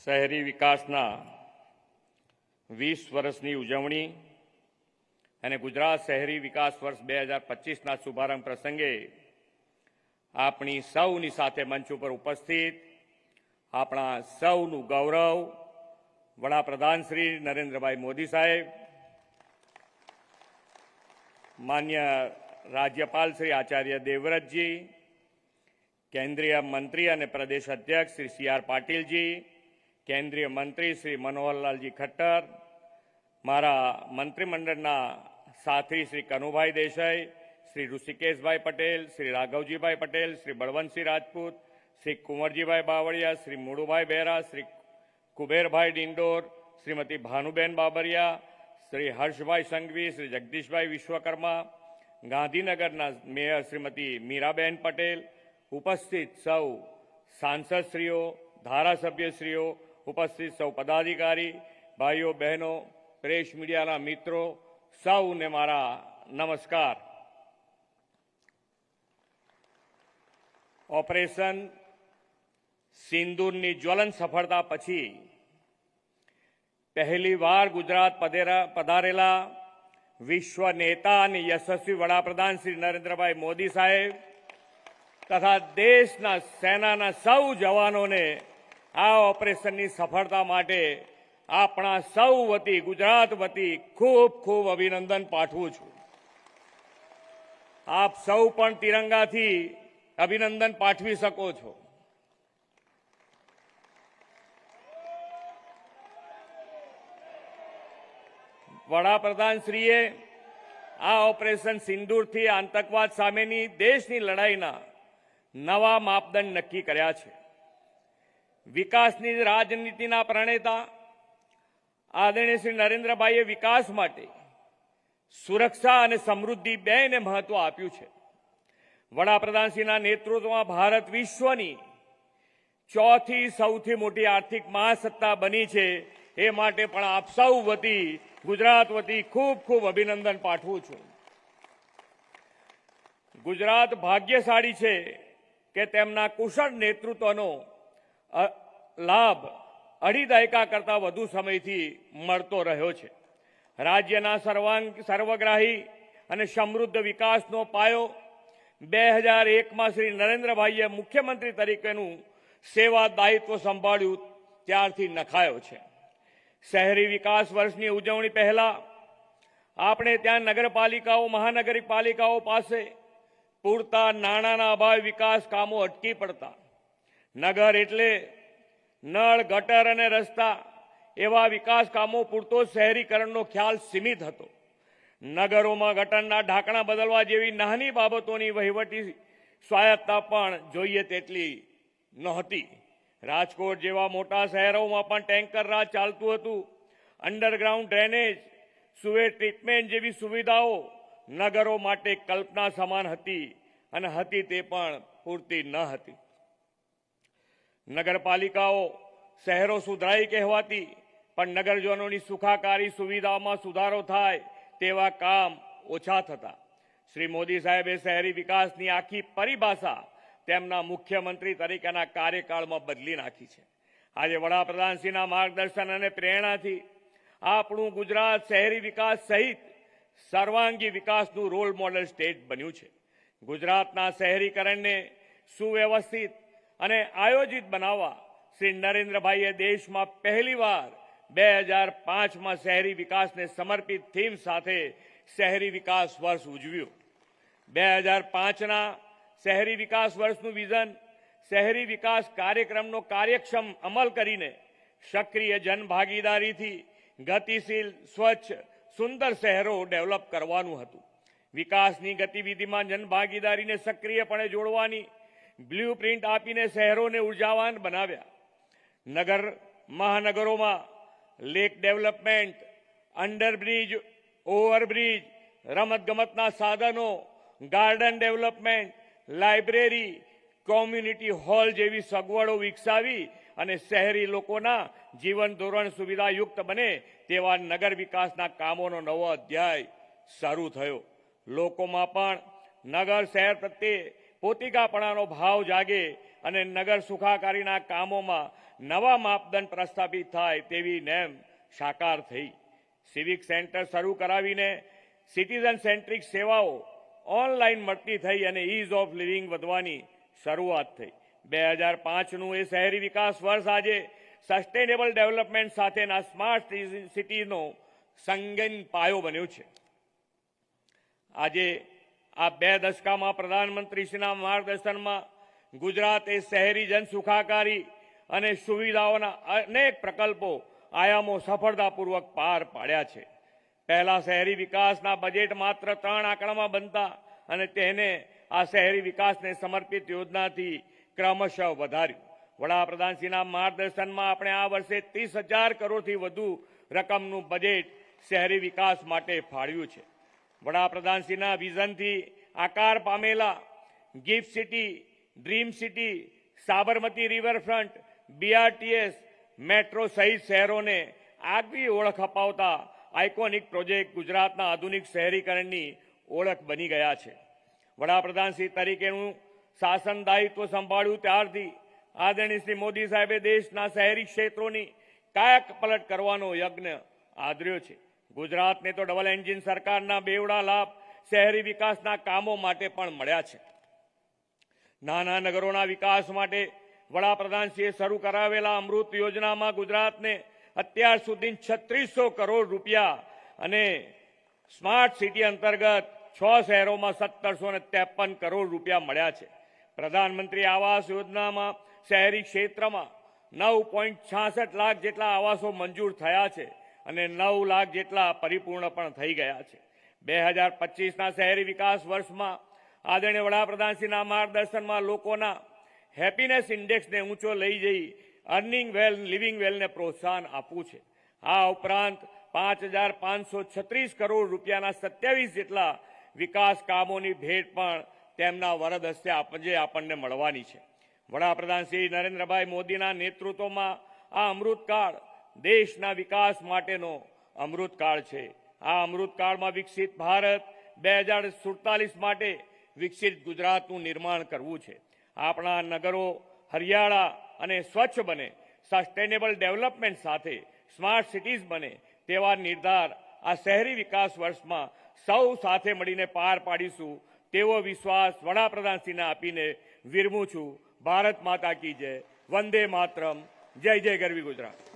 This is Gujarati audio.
શહેરી વિકાસના વીસ વર્ષની ઉજવણી અને ગુજરાત શહેરી વિકાસ વર્ષ બે હજાર પચીસના શુભારંભ પ્રસંગે આપણી સૌની સાથે મંચ ઉપર ઉપસ્થિત આપણા સૌનું ગૌરવ વડાપ્રધાન શ્રી નરેન્દ્રભાઈ મોદી સાહેબ, માન્ય રાજ્યપાલ શ્રી આચાર્ય દેવવ્રતજી, કેન્દ્રીય મંત્રી અને પ્રદેશ અધ્યક્ષ શ્રી સી આર પાટીલજી કેન્દ્રીય મંત્રી શ્રી મનોહરલાલજી ખટ્ટર, મારા મંત્રીમંડળના સાથી શ્રી કનુભાઈ દેસાઈ, શ્રી ઋષિકેશભાઈ પટેલ, શ્રી રાઘવજીભાઈ પટેલ, શ્રી બળવંતસિંહ રાજપૂત, શ્રી કુંવરજીભાઈ બાવળિયા, શ્રી મુળુભાઈ બહેરા શ્રી કુબેરભાઈ ડિંડોર, શ્રીમતી ભાનુબેન બાબરિયા, શ્રી હર્ષભાઈ સંઘવી, શ્રી જગદીશભાઈ વિશ્વકર્મા, ગાંધીનગરના મેયર શ્રીમતી મીરાબેન પટેલ, ઉપસ્થિત સૌ સાંસદશ્રીઓ, ધારાસભ્યશ્રીઓ ઉપસ્થિત સૌ પદાધિકારી, ભાઈઓ, બહેનો, પ્રેસ મીડિયાના મિત્રો, સૌને મારા નમસ્કાર. ઓપરેશન સિંદૂરની જ્વલન સફળતા પછી પહેલીવાર ગુજરાત પધેરા- પધારેલા વિશ્વ નેતા અને યશસ્વી વડાપ્રધાન શ્રી નરેન્દ્રભાઈ મોદી સાહેબ તથા દેશના સેનાના સૌ જવાનોને આ ઓપરેશનની સફળતા માટે આપણા સૌ વતી, ગુજરાત વતી ખૂબ ખૂબ અભિનંદન પાઠવું છું. આપ સૌ પણ તિરંગાથી અભિનંદન પાઠવી શકો છો. વડાપ્રધાનશ્રીએ આ ઓપરેશન સિંદૂરથી આતંકવાદ સામેની દેશની લડાઈના નવા માપદંડ નક્કી કર્યા છે. વિકાસની રાજનીતિના પ્રણેતા આદરણીય શ્રી નરેન્દ્રભાઈએ વિકાસ માટે સુરક્ષા અને સમૃદ્ધિ બેને મહત્વ આપ્યું છે. વડાપ્રધાનશ્રીના નેતૃત્વમાં ભારત વિશ્વની ચોથી સૌથી મોટી આર્થિક મહાસત્તા બની છે એ માટે પણ આપ સૌ વતી ગુજરાત વતી ખૂબ ખૂબ અભિનંદન પાઠવું છું. ગુજરાત ભાગ્યશાળી છે કે તેમના કુશળ નેતૃત્વનો લાભ અઢી દાયકા કરતા વધુ સમયથી મળતો રહ્યો છે. રાજ્યના સર્વાંગ, સર્વગ્રાહી અને સમૃદ્ધ વિકાસનો પાયો બે હજાર એકમાં શ્રી નરેન્દ્રભાઈએ મુખ્યમંત્રી તરીકેનું સેવા દાયિત્વ સંભાળ્યું ત્યારથી નખાયો છે. શહેરી વિકાસ વર્ષની ઉજવણી પહેલા આપણે ત્યાં નગરપાલિકાઓ, મહાનગરપાલિકાઓ પાસે પૂરતા નાણાંના અભાવે વિકાસ કામો અટકી પડતા નગર એટલે નળ, ગટર અને રસ્તા એવા વિકાસ કામો પૂરતો શહેરીકરણનો ખ્યાલ સીમિત હતો. નગરોમાં ગટરના ઢાંકણા બદલવા જેવી નાની બાબતોની વહીવટી સ્વાયત્તા પણ જોઈએ તેટલી નહોતી. રાજકોટ જેવા મોટા શહેરોમાં પણ ટેન્કર રાજ ચાલતું હતું. અંડરગ્રાઉન્ડ ડ્રેનેજ, સુવેર ટ્રીટમેન્ટ જેવી સુવિધાઓ નગરો માટે કલ્પના સમાન હતી અને હતી તે પણ પૂરતી ન હતી. નગરપાલિકાઓ શહેરો સુધરાઈ કહેવાતી, પણ નગરજનોની સુખાકારી સુવિધાઓમાં સુધારો થાય તેવા કામ ઓછા થતા. શ્રી મોદી સાહેબે શહેરી વિકાસની આખી પરિભાષા તેમના મુખ્યમંત્રી તરીકેના કાર્યકાળમાં બદલી નાખી છે. આજે વડાપ્રધાનશ્રીના માર્ગદર્શન અને પ્રેરણાથી આપણું ગુજરાત શહેરી વિકાસ સહિત સર્વાંગી વિકાસનું રોલ મોડલ સ્ટેટ બન્યું છે. ગુજરાતના શહેરીકરણને સુવ્યવસ્થિત અને આયોજિત બનાવવા શ્રી નરેન્દ્રભાઈએ દેશમાં પહેલીવાર બે હજાર પાંચમાં શહેરી વિકાસને સમર્પિત થીમ સાથે શહેરી વિકાસ વર્ષ ઉજવ્યું. બે હજાર પાંચના શહેરી વિકાસ વર્ષનું વિઝન, શહેરી વિકાસ કાર્યક્રમનો કાર્યક્ષમ અમલ કરીને સક્રિય જનભાગીદારીથી ગતિશીલ, સ્વચ્છ, સુંદર શહેરો ડેવલપ કરવાનું હતું. વિકાસની ગતિવિધિમાં જનભાગીદારીને સક્રિયપણે જોડવાની બ્લુ પ્રિન્ટ આપીને શહેરોને ઉર્જાવાન બનાવ્યા. નગર, મહાનગરોમાં લેક ડેવલપમેન્ટ, અંડરબ્રિજ, ઓવરબ્રિજ, રમતગમતના સાધનો, garden development, library, community hall જેવી સગવડો વિકસાવી અને શહેરી લોકોના જીવન ધોરણ સુવિધાયુક્ત બને તેવા નગર વિકાસના કામોનો નવો અધ્યાય શરૂ થયો. લોકોમાં પણ નગર, શહેર પ્રત્યે પોતિકાપણાનો ભાવ જાગે અને નગર સુખાકારીના કામોમાં નવા માપદંડ પ્રસ્થાપિત થાય તેવી નેમ સાકાર થઈ. સિવિક સેન્ટર શરૂ કરાવીને સિટીઝન સેન્ટ્રિક સેવાઓ ઓનલાઈન મળતી થઈ અને ઇઝ ઓફ લિવિંગ વધવાની શરૂઆત થઈ. બે હજાર પાંચનું એ શહેરી વિકાસ વર્ષ આજે સસ્ટેનેબલ ડેવલપમેન્ટ સાથેના સ્માર્ટ સિટીનો સંગીન પાયો બન્યો છે. આજે આ બે દશકામાં પ્રધાનમંત્રીશ્રીના માર્ગદર્શનમાં ગુજરાતે શહેરી જન સુખાકારી અને સુવિધાઓના અનેક પ્રકલ્પો આયામો સફળતાપૂર્વક પાર પાડ્યા છે. પહેલા શહેરી વિકાસના બજેટ માત્ર ત્રણ આંકડામાં બનતા અને તેને આ શહેરી વિકાસને સમર્પિત યોજનાથી ક્રમશઃ વધાર્યું. વડાપ્રધાનશ્રીના માર્ગદર્શનમાં આપણે આ વર્ષે ત્રીસ હજાર કરોડથી વધુ રકમનું બજેટ શહેરી વિકાસ માટે ફાળ્યું છે. વડાપ્રધાનશ્રીના વિઝનથી આકાર પામેલા gift city, dream city, Sabarmati riverfront, BRTS, metro સહિત શહેરોને આગવી ઓળખ અપાવતા આઇકોનિક પ્રોજેક્ટ ગુજરાતના આધુનિક શહેરીકરણની ઓળખ બની ગયા છે. વડાપ્રધાનશ્રી તરીકેનું શાસન દાયિત્વ સંભાળ્યું ત્યારથી આદરણીય શ્રી મોદી સાહેબે દેશના શહેરી ક્ષેત્રોની કાયક પલટ કરવાનો યજ્ઞ આદર્યો છે. ગુજરાતને તો ડબલ એન્જિન સરકારના બેવડા લાભ શહેરી વિકાસના કામો માટે પણ મળ્યા છે. નાના નગરોના વિકાસ માટે વડાપ્રધાનશ્રીએ શરૂ કરાવેલા અમૃત યોજનામાં ગુજરાતને અત્યાર સુધી છત્રીસો કરોડ રૂપિયા અને સ્માર્ટ સિટી અંતર્ગત છ શહેરોમાં સત્તરસો ને ત્રેપન કરોડ રૂપિયા મળ્યા છે. પ્રધાનમંત્રી આવાસ યોજનામાં શહેરી ક્ષેત્રમાં નવ પોઈન્ટ છાસઠ લાખ જેટલા આવાસો મંજૂર થયા છે. અને નવ લાખ જેટલા પરિપૂર્ણ પણ થઈ ગયા છે. બે હજાર પચીસના શહેરી વિકાસ વર્ષમાં આદરણીય વડાપ્રધાનશ્રીના માર્ગદર્શનમાં લોકોના હેપીનેસ ઇન્ડેક્સને ઊંચો લઈ જઈ અર્નિંગ વેલ, લિવિંગ વેલને પ્રોત્સાહન આપવું છે. આ ઉપરાંત પાંચ હજાર પાંચસો છત્રીસ કરોડ રૂપિયાના સત્યાવીસ જેટલા વિકાસ કામોની ભેટ પણ તેમના વરદ હસ્તે આપજે આપણને મળવાની છે. વડાપ્રધાન શ્રી નરેન્દ્રભાઈ મોદીના નેતૃત્વમાં આ અમૃતકાળ દેશના વિકાસ માટેનો અમૃતકાળ છે. આ અમૃતકાળમાં વિકસિત ભારત બે હજાર સુડતાલીસ માટે વિકસિત ગુજરાતનું નિર્માણ કરવું છે. આપણા નગરો હરિયાળા અને સ્વચ્છ બને સસ્ટેનેબલ ડેવલપમેન્ટ સાથે સ્માર્ટ સિટીઝ બને તેવા નિર્ધાર આ શહેરી વિકાસ વર્ષમાં સૌ સાથે મળીને પાર પાડીશું તેવો વિશ્વાસ વડાપ્રધાનશ્રીને આપીને વિરમું છું. ભારત માતા કી જય. વંદે માતરમ. જય જય ગરવી ગુજરાત.